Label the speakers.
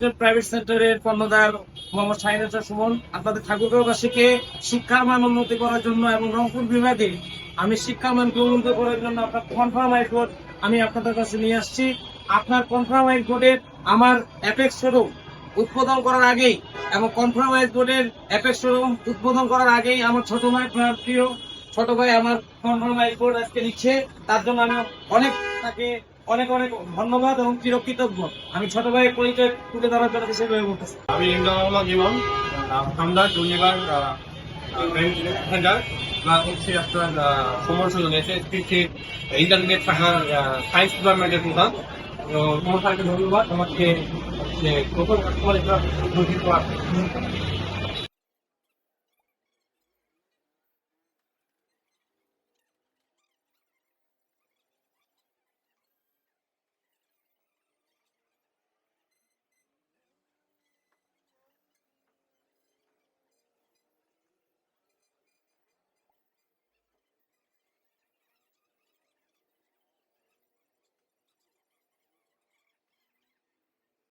Speaker 1: Private সেক্টরের কর্ণধার মোহাম্মদ শাহিনাজা সুমন, আপনাদের ঠাকুরগাঁওবাসীকে শিক্ষার মান উন্নতি করার জন্য এবং রংপুর বিভাগে আমি শিক্ষার মানকে উন্নত করার জন্য আপনার কনফার্ম হাইকোর্ট আমি আপনাদের কাছে নিয়ে আসছি। আপনার কনফার্ম হাইকোর্টের আমার অ্যাপেক্স শোরুম উদ্বোধন করার আগেই এবং কনফার্ম হাইকোর্টের অ্যাপেক্স শোরুম উদ্বোধন করার আগেই আমার ছোট ভাই প্রিয় ছোট ভাই আমার কনফার্ম হাইকোর্ট আজকে নিচ্ছে। তার জন্য আমি অনেক তাকে অনেক অনেক ধন্যবাদ এবং চিরকৃতজ্ঞ। আমি ছোট ভাই পরিচয় তুলে ধরার জন্য
Speaker 2: আমি ইমরান ইমাম সেন্টার প্লাস হচ্ছে সায়েন্স ডিপার্টমেন্টের তোমার ধন্যবাদ। আমাকে